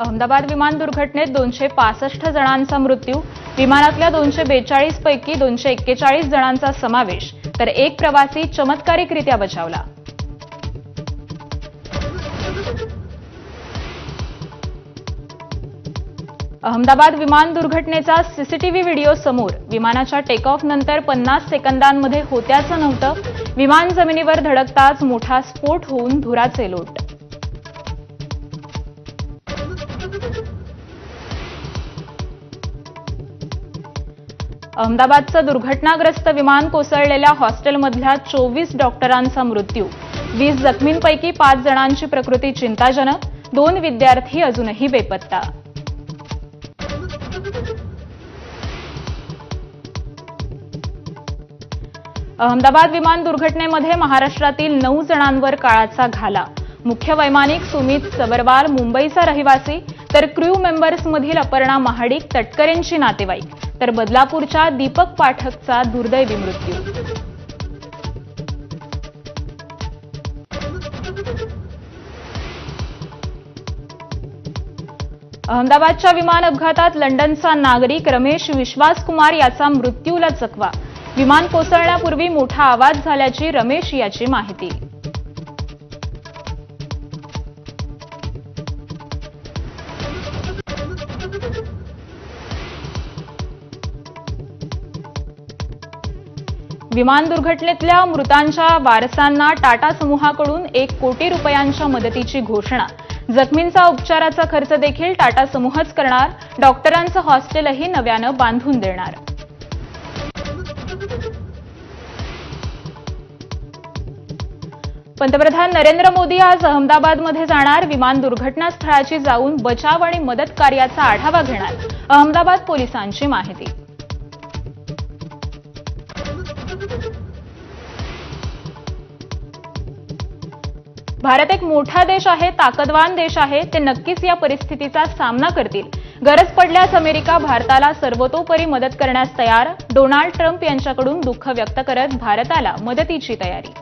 अहमदाबाद विमान दुर्घटनेत दोनशे पासष्ट जणांचा मृत्यू विमानातल्या दोनशे बेचाळीस पैकी दोनशे एक्केचाळीस जणांचा समावेश तर एक प्रवासी चमत्कारिकरित्या बचावला. अहमदाबाद विमान दुर्घटनेचा सीसीटीव्ही व्हिडिओ समोर विमानाच्या टेक ऑफ नंतर पन्नास सेकंदांमध्ये होत्याचं नव्हतं विमान जमिनीवर धडकताच मोठा स्फोट होऊन धुराचे लोट. अहमदाबादचं दुर्घटनाग्रस्त विमान कोसळलेल्या हॉस्टेलमधल्या चोवीस डॉक्टरांचा मृत्यू. वीस जखमींपैकी पाच जणांची प्रकृती चिंताजनक दोन विद्यार्थी अजूनही बेपत्ता. अहमदाबाद विमान दुर्घटनेमध्ये महाराष्ट्रातील नऊ जणांवर काळाचा घाला. मुख्य वैमानिक सुमित सबरवाल मुंबईचा रहिवासी तर क्र्यू मेंबर्समधील अपर्णा महाडिक तटकरेंची नातेवाईक. तर बदलापूरच्या दीपक पाठकचा दुर्दैवी मृत्यू. अहमदाबादच्या विमान अपघातात लंडनचा नागरिक रमेश विश्वास कुमार याचा मृत्यूला चकवा. विमान कोसळण्यापूर्वी मोठा आवाज झाल्याची रमेश याची माहिती. विमान दुर्घटनेतल्या मृतांच्या वारसांना टाटा समूहाकडून एक कोटी रुपयांच्या मदतीची घोषणा. जखमींचा उपचाराचा खर्च देखील टाटा समूहच करणार. डॉक्टरांचं हॉस्टेलही नव्यानं बांधून देणार. पंतप्रधान नरेंद्र मोदी आज अहमदाबादमध्ये जाणार. विमान दुर्घटनास्थळाची जाऊन बचाव आणि मदत कार्याचा आढावा घेणार. अहमदाबाद पोलिसांची माहिती. भारत एक मोठा देश आहे ताकदवान देश आहे ते नक्कीच या परिस्थितीचा सामना करतील. गरज पडल्यास अमेरिका भारताला सर्वतोपरी मदत करण्यास तयार. डोनाल्ड ट्रम्प यांच्याकडून दुःख व्यक्त करत भारताला मदतीची तयारी.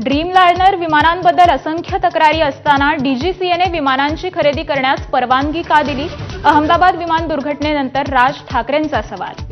ड्रीम लायनर विमानांबद्दल असंख्य तक्रारी असताना डीजीसीएने विमानांची खरेदी करण्यास परवानगी का दिली? अहमदाबाद विमान दुर्घटनेनंतर राज ठाकरेंचा सवाल.